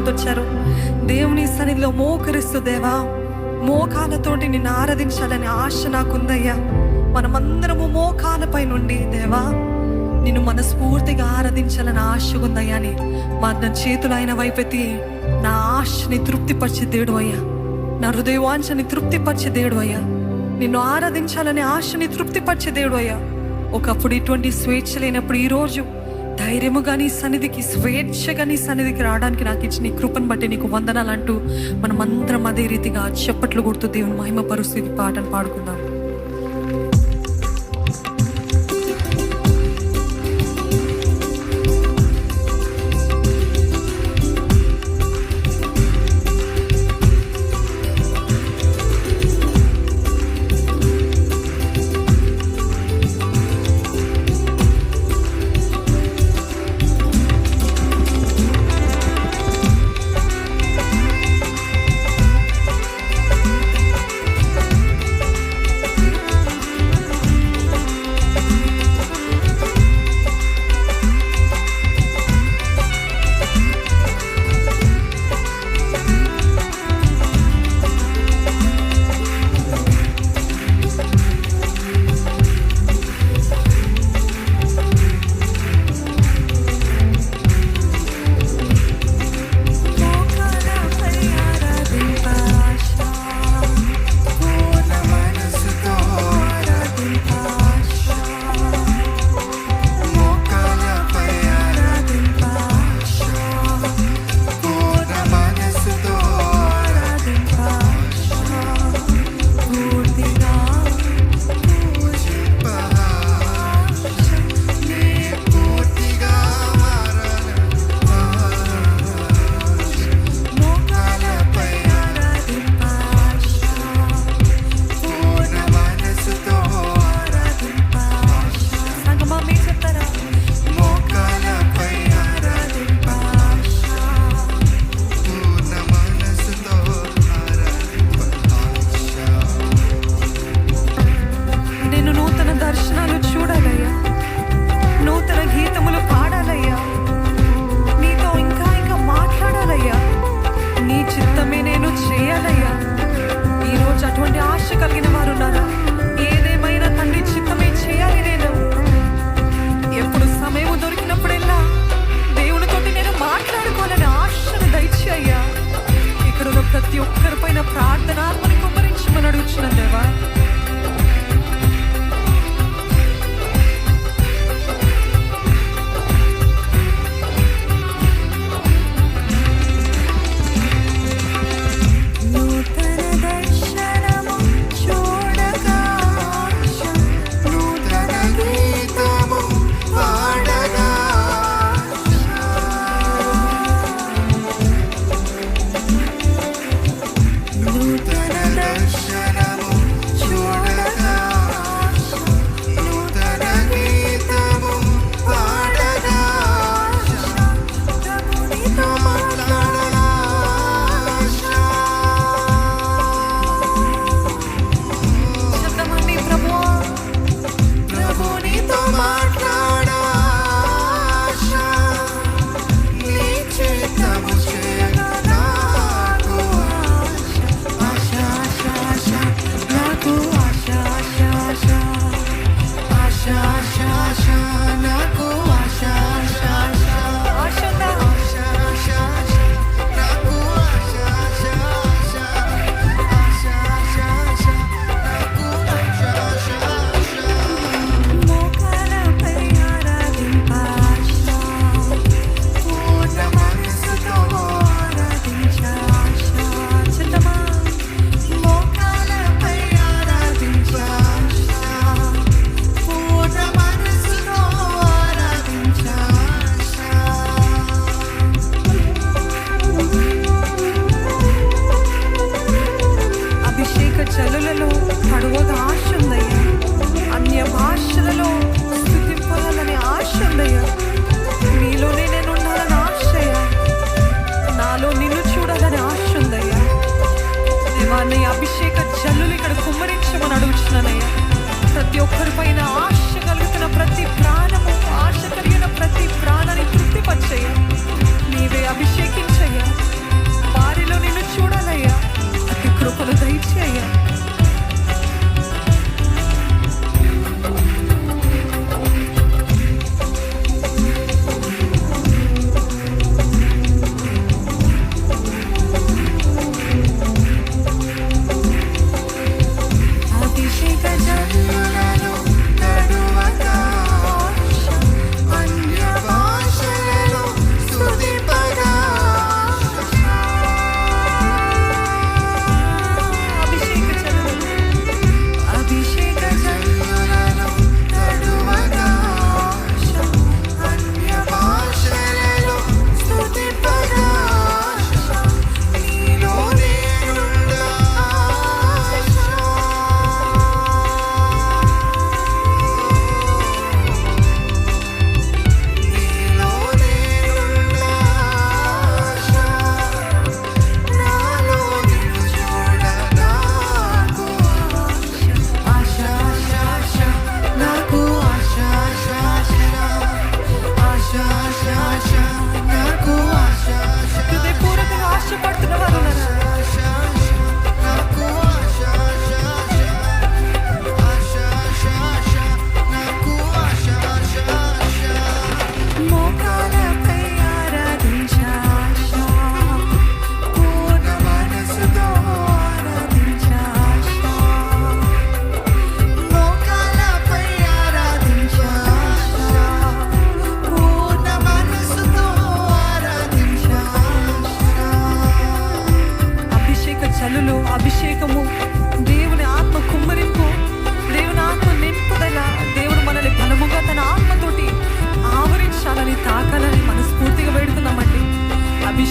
ఆశతో వచ్చారు దేవుని సన్నిధిలో మోకరిస్తూ దేవా మోకాలతోటి నిన్ను ఆరాధించాలని ఆశ నాకుందయ్యా. మనమందరము మోకాలపై నుండి దేవా నిన్ను మనస్ఫూర్తిగా ఆరాధించాలని ఆశ ఉందయ్యా అని మా నా చేతులు ఆయన వైపెత్తి నా ఆశని తృప్తిపరిచే దేవుడు అయ్యా. నా హృదయవాంఛని తృప్తిపరిచే దేవుడు అయ్యా. నిన్ను ఆరాధించాలనే ఆశని తృప్తిపరిచే దేవుడు అయ్యా. ఒకప్పుడు ఇటువంటి స్వేచ్ఛ లేనప్పుడు ఈ రోజు ధైర్యముగా నీ సన్నిధికి స్వేచ్ఛగా నీ సన్నిధికి రావడానికి నాకు ఇచ్చిన నీ కృపను బట్టి నీకు వందనాలంటూ మనం అందరం అదే రీతిగా చప్పట్లు కొడుతూ దేవుని మహిమ పరిస్థితి పాటను పాడుకుందాం. ప్రతి ఒక్కరిపైన ప్రార్థనాత్మని కుమరించమని అడుగుచున్న దేవా.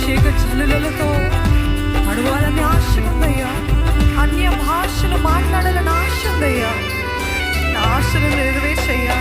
అభిషేక చలులతో నడవాలని ఆశ ఉందయ్యా. అన్య భాషలు మాట్లాడాలని ఆశ ఉందయ్యా. ఆశలు నెరవేర్చయ్యా.